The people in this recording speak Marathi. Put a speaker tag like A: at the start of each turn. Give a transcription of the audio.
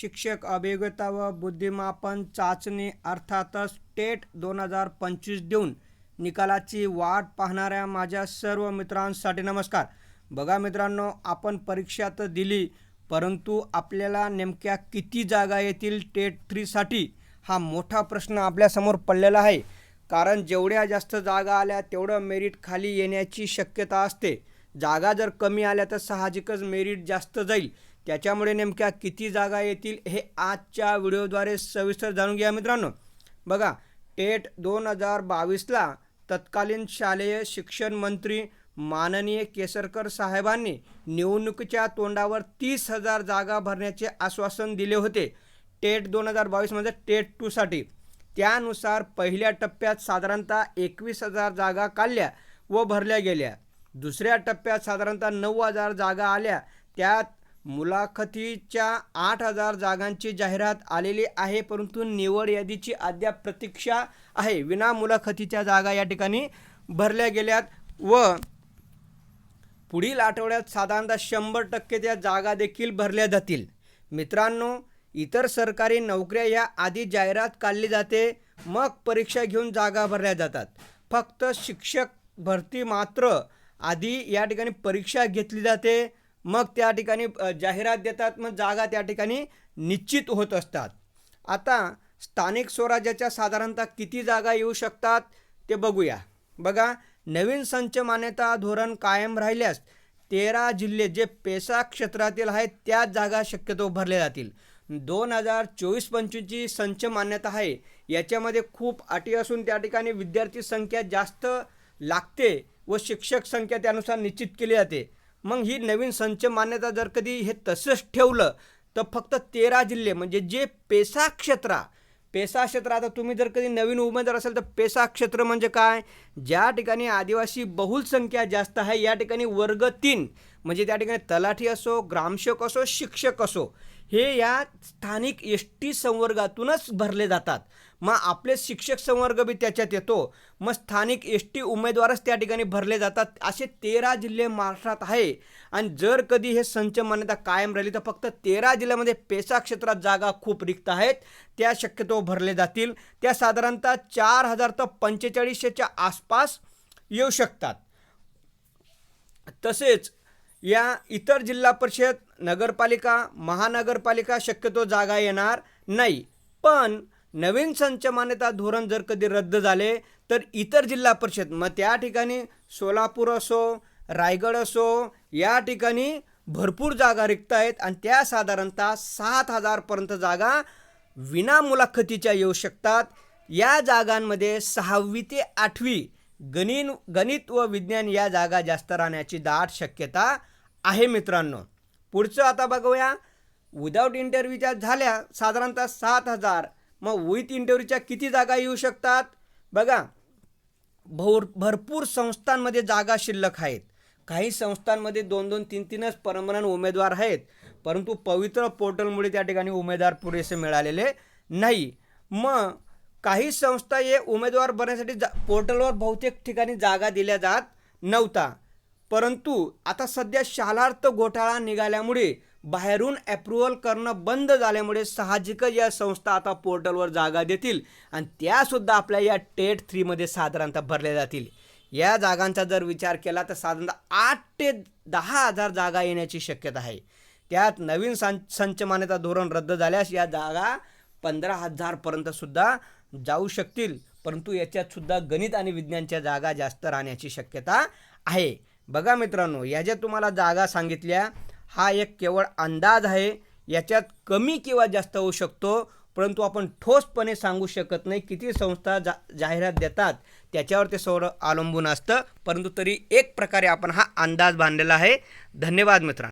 A: शिक्षक अभियोग्यता व बुद्धिमापन चाचणी अर्थातच टेट दोन हजार पंचवीस देऊन निकालाची वाट पाहणाऱ्या माझ्या सर्व मित्रांसाठी नमस्कार. बघा मित्रांनो आपण परीक्षा तर दिली परंतु आपल्याला नेमक्या किती जागा येतील टेट थ्रीसाठी हा मोठा प्रश्न आपल्यासमोर पडलेला आहे. कारण जेवढ्या जास्त जागा आल्या तेवढं मेरिट खाली येण्याची शक्यता असते. जागा जर कमी आल्या तर साहजिकच मेरिट जास्त जाईल. त्याच्यामुळे नेमक्या किती जागा येतील हे आजच्या व्हिडिओद्वारे सविस्तर जाणून घ्या मित्रांनो. बघा टेट दोन हजार बावीसला तत्कालीन शालेय शिक्षण मंत्री माननीय केसरकर साहेबांनी निवडणुकीच्या तोंडावर तीस हजार जागा भरण्याचे आश्वासन दिले होते. टेट दोन हजार बावीसमध्ये म्हणजे टेट टूसाठी त्यानुसार पहिल्या टप्प्यात साधारणतः एकवीस हजार जागा काढल्या व भरल्या गेल्या. दुसऱ्या टप्प्यात साधारणतः नऊ हजार जागा आल्या. त्यात मुलाखतीच्या आठ हजार जागांची जाहिरात आलेली आहे परंतु निवड यादीची अद्याप प्रतीक्षा आहे. विना मुलाखतीच्या जागा या ठिकाणी भरल्या गेल्यात व पुढील आठवड्यात साधारणतः शंभर टक्के त्या जागा देखील भरल्या जातील. मित्रांनो इतर सरकारी नोकऱ्या या आधी जाहिरात काढली जाते मग परीक्षा घेऊन जागा भरल्या जातात. फक्त शिक्षक भरती मात्र आधी या ठिकाणी परीक्षा घेतली जाते. मग त्या ठिकाणी जाहिरात देतात मग जागा त्या ठिकाणी निश्चित होत असतात. आता स्थानिक स्वराज्याच्या साधारणतः किती जागा येऊ शकतात ते बघूया. बघा नवीन संच मान्यता धोरण कायम राहिल्यास तेरा जिल्हे जे पेसा क्षेत्रातील आहेत त्या जागा शक्यतो भरल्या जातील. दोन हजार चोवीस पंचवीसची संच मान्यता आहे. याच्यामध्ये खूप अटी असून त्या ठिकाणी विद्यार्थी संख्या जास्त लागते व शिक्षक संख्या त्यानुसार निश्चित केली जाते. मग ही नवीन संच मान्यता जर कधी हे तसंच ठेवलं तर फक्त तेरा जिल्हे म्हणजे जे पेसा क्षेत्रा पेसा क्षेत्र आता तुम्ही जर कधी नवीन उमेदवार असेल तर पेसा क्षेत्र म्हणजे काय? ज्या ठिकाणी आदिवासी बहुल संख्या जास्त आहे या ठिकाणी वर्ग तीन म्हणजे त्या ठिकाणी तलाठी असो ग्रामसेवक असो शिक्षक असो हे या स्थानिक एस टी संवर्गातूनच भरले जातात. मग आपले शिक्षक संवर्ग बी त्याच्यात येतो. मग स्थानिक एस टी उमेदवारच त्या ठिकाणी भरले जातात. असे तेरा जिल्हे महाराष्ट्रात आहे. आणि जर कधी हे संच मान्यता कायम राहिली तर फक्त तेरा जिल्ह्यामध्ये पेसा क्षेत्रात जागा खूप रिक्त आहेत. त्या शक्यतो भरले जातील. त्या साधारणतः चार हजार तर पंचेचाळीसशेच्या आसपास येऊ शकतात. तसेच या इतर जिल्हा परिषद नगरपालिका महानगरपालिका शक्यतो जागा येणार नाही. पण नवीन संच मान्यता धोरण जर कधी रद्द झाले तर इतर जिल्हा परिषद मग त्या ठिकाणी सोलापूर असो रायगड असो या ठिकाणी भरपूर जागा रिक्त आहेत आणि त्या साधारणतः सात हजारपर्यंत जागा विना मुलाखतीच्या येऊ शकतात. या जागांमध्ये सहावी ते आठवी गणित गणित व विज्ञान या जागा जास्त राहण्याची दाट शक्यता आहे मित्रांनो. पुढचं आता बघूया. विदाऊट इंटरव्ह्यूच्या झाल्या साधारणतः सात हजार. मग विथ इंटरव्ह्यूच्या किती जागा येऊ शकतात? बघा. भोर भरपूर संस्थांमध्ये जागा शिल्लक आहेत. काही संस्थांमध्ये दोन दोन तीन तीनच परमनंट उमेदवार आहेत. परंतु पवित्र पोर्टलमुळे त्या ठिकाणी उमेदवार पुरेसे मिळालेले नाही. मग काही संस्था हे उमेदवार बनण्यासाठी जा पोर्टलवर बहुतेक ठिकाणी जागा दिल्या जात नव्हता. परंतु आता सध्या शालार्थ घोटाळा निघाल्यामुळे बाहेरून अप्रुव्हल करणं बंद झाल्यामुळे साहजिकच या संस्था आता पोर्टलवर जागा देतील आणि त्यासुद्धा आपल्या या टेट थ्रीमध्ये साधारणतः भरल्या जातील. या जागांचा जर विचार केला तर साधारणतः आठ ते दहा हजार जागा येण्याची शक्यता आहे. त्यात नवीन सं संच मान्यता धोरण रद्द झाल्यास या जागा पंधरा हजारपर्यंत सुद्धा जाऊ शकतील. परंतु याच्यातसुद्धा गणित आणि विज्ञानच्या जागा जास्त राहण्याची शक्यता आहे. बघा मित्रांनो या ज्या तुम्हाला जागा सांगितल्या हा एक केवळ अंदाज आहे. याच्यात कमी किंवा जास्त होऊ शकतो परंतु आपण ठोसपणे सांगू शकत नाही किती संस्था जा जाहिरात देतात. त्याच्यावर ते सौर अवलंबून असतं परंतु तरी एक प्रकारे आपण हा अंदाज बांधलेला आहे. धन्यवाद मित्रांनो.